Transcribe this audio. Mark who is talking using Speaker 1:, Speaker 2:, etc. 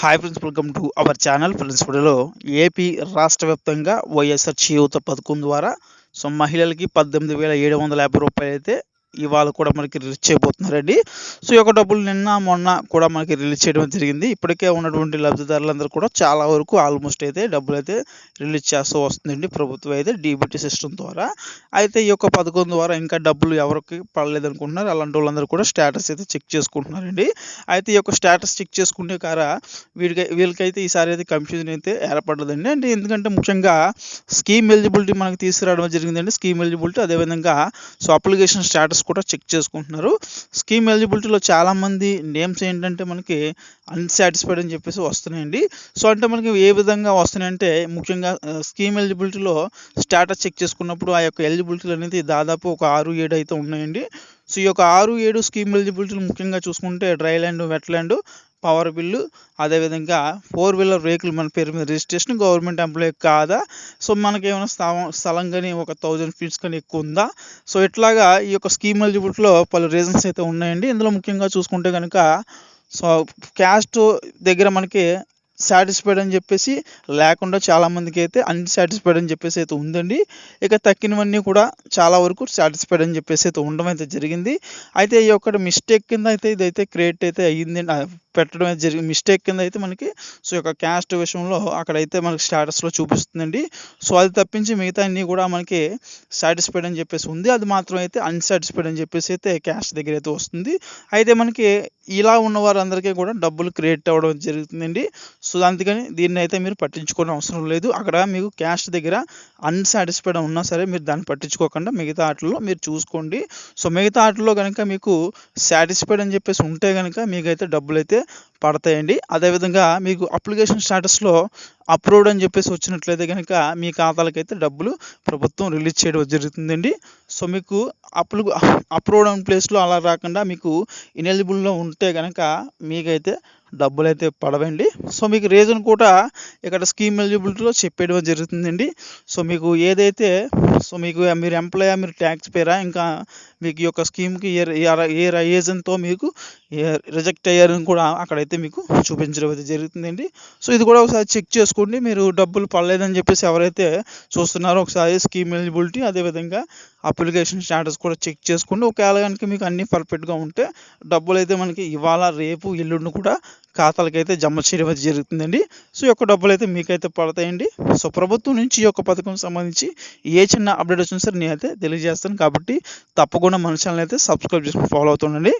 Speaker 1: Hi friends welcome to our channel friends వీడియోలో AP రాష్ట్ర వ్యాప్తంగా వైఎస్ఆర్ చేయూత పథకం ద్వారా సో మహిళలకి పద్దెనిమిది వేల ఏడు వందల యాభై రూపాయలు అయితే ఇవాళ కూడా మనకి రిలీజ్ చేయబోతున్నారండి. సో ఈ యొక్క డబ్బులు నిన్న మొన్న కూడా మనకి రిలీజ్ చేయడం జరిగింది. ఇప్పటికే ఉన్నటువంటి లబ్ధిదారులందరూ కూడా చాలా వరకు ఆల్మోస్ట్ అయితే డబ్బులు అయితే రిలీజ్ చేస్తూ వస్తుందండి ప్రభుత్వం అయితే డీబీటీ సిస్టమ్ ద్వారా. అయితే ఈ యొక్క పథకం ద్వారా ఇంకా డబ్బులు ఎవరికి పడలేదు అనుకుంటున్నారు అలాంటి వాళ్ళందరూ కూడా స్టేటస్ అయితే చెక్ చేసుకుంటున్నారండి. అయితే ఈ యొక్క స్టేటస్ చెక్ చేసుకునే కారా వీడికి వీళ్ళకైతే ఈసారి అయితే కన్ఫ్యూజన్ అయితే ఏర్పడదండి. అంటే ఎందుకంటే ముఖ్యంగా స్కీమ్ ఎలిజిబిలిటీ మనకి తీసుకురావడం జరిగిందండి. స్కీమ్ ఎలిజిబిలిటీ అదేవిధంగా సో అప్లికేషన్ స్టేటస్ కూడా చెక్ చేసుకుంటున్నారు. స్కీమ్ ఎలిజిబిలిటీలో చాలామంది నేమ్స్ ఏంటంటే మనకి అన్సాటిస్ఫైడ్ అని చెప్పేసి వస్తున్నాయండి. సో అంటే మనకి ఏ విధంగా వస్తున్నాయంటే ముఖ్యంగా స్కీమ్ ఎలిజిబిలిటీలో స్టేటస్ చెక్ చేసుకున్నప్పుడు ఆ యొక్క ఎలిజిబిలిటీలు అనేది దాదాపు ఒక ఆరు ఏడు అయితే ఉన్నాయండి. సో ఈ యొక్క ఆరు ఏడు స్కీమ్ ఎలిజిబిలిటీలు ముఖ్యంగా చూసుకుంటే dry land wet land power bill అదేవిధంగా ఫోర్ వీలర్ వెహికల్ మన పేరు మీద రిజిస్ట్రేషన్ గవర్నమెంట్ ఎంప్లాయీ కాదా? సో మనకి ఏమైనా స్థలం స్థలం కానీ ఒక థౌజండ్ ఫీట్స్ కానీ ఎక్కువ ఉందా? సో ఇట్లాగా ఈ యొక్క స్కీమ్ ఎలిజిబిలిటీలో పలు రీజన్స్ అయితే ఉన్నాయండి. ఇందులో ముఖ్యంగా చూసుకుంటే కనుక సో క్యాస్ట్ దగ్గర మనకి సాటిస్ఫైడ్ అని చెప్పేసి లేకుండా చాలామందికి అయితే అన్సాటిస్ఫైడ్ అని చెప్పేసి అయితే ఉందండి. ఇక తక్కినవన్నీ కూడా చాలా వరకు సాటిస్ఫైడ్ అని చెప్పేసి అయితే ఉండడం అయితే జరిగింది. అయితే ఈ ఒక్కటి మిస్టేక్ కింద అయితే ఇదైతే క్రియేట్ అయితే అయ్యిందండి పెట్టడం జరిగింది మిస్టేక్ కింద అయితే మనకి సో యొక్క క్యాస్ట్ విషయంలో అక్కడైతే మనకి స్టేటస్లో చూపిస్తుందండి. సో అది తప్పించి మిగతా అన్నీ కూడా మనకి సాటిస్ఫైడ్ అని చెప్పేసి ఉంది. అది మాత్రం అయితే అన్సాటిస్ఫైడ్ అని చెప్పేసి అయితే క్యాస్ట్ దగ్గర అయితే వస్తుంది. అయితే మనకి ఇలా ఉన్న వారందరికీ కూడా డబ్బులు క్రియేట్ అవ్వడం జరుగుతుందండి. సో అందుకని దీన్ని అయితే మీరు పట్టించుకోవడం అవసరం లేదు. అక్కడ మీకు క్యాస్ట్ దగ్గర అన్సాటిస్ఫైడ్ ఉన్నా సరే మీరు దాన్ని పట్టించుకోకుండా మిగతా ఆటల్లో మీరు చూసుకోండి. సో మిగతా ఆటల్లో కనుక మీకు సాటిస్ఫైడ్ అని చెప్పేసి ఉంటే కనుక మీకైతే డబ్బులు అయితే పడతాయండి. అదేవిధంగా మీకు అప్లికేషన్ స్టేటస్లో అప్రూవ్డ్ అని చెప్పేసి వచ్చినట్లయితే కనుక మీ ఖాతాలకైతే డబ్బులు ప్రభుత్వం రిలీజ్ చేయడం జరుగుతుందండి. సో మీకు అప్లు అప్రూవ్డ్ అన్ ప్లేస్లో అలా రాకుండా మీకు ఇనెలిజిబుల్లో ఉంటే కనుక మీకైతే డబ్బులు అయితే పడవండి. సో మీకు రీజన్ కూడా ఇక్కడ స్కీమ్ ఎలిజిబిలిటీలో చెప్పేయడం జరుగుతుందండి. సో మీకు ఏదైతే సో మీకు మీరు ఎంప్లాయా మీరు ట్యాక్స్ పేరా ఇంకా మీకు ఈ యొక్క స్కీమ్కి ఏ ఏ రీజన్తో మీకు రిజెక్ట్ అయ్యారని కూడా అక్కడైతే మీకు చూపించడం అయితే జరుగుతుందండి. సో ఇది కూడా ఒకసారి చెక్ చేసుకో చేసుకోండి మీరు డబ్బులు పడలేదని చెప్పేసి ఎవరైతే చూస్తున్నారో ఒకసారి స్కీమ్ ఎలిజిబిలిటీ అదేవిధంగా అప్లికేషన్ స్టేటస్ కూడా చెక్ చేసుకోండి. ఒకవేళ కనుక మీకు అన్నీ పర్ఫెక్ట్గా ఉంటే డబ్బులు అయితే మనకి ఇవాళ రేపు ఎల్లుండి కూడా ఖాతాలకైతే జమ చేయడం జరుగుతుందండి. సో ఈ యొక్క డబ్బులు అయితే మీకైతే పడతాయండి. సో ప్రభుత్వం నుంచి ఈ యొక్క పథకం సంబంధించి ఏ చిన్న అప్డేట్ వచ్చినా సరే నేనైతే తెలియజేస్తాను. కాబట్టి తప్పకుండా మన ఛానల్ అయితే సబ్స్క్రైబ్ చేసుకుని ఫాలో అవుతుండండి.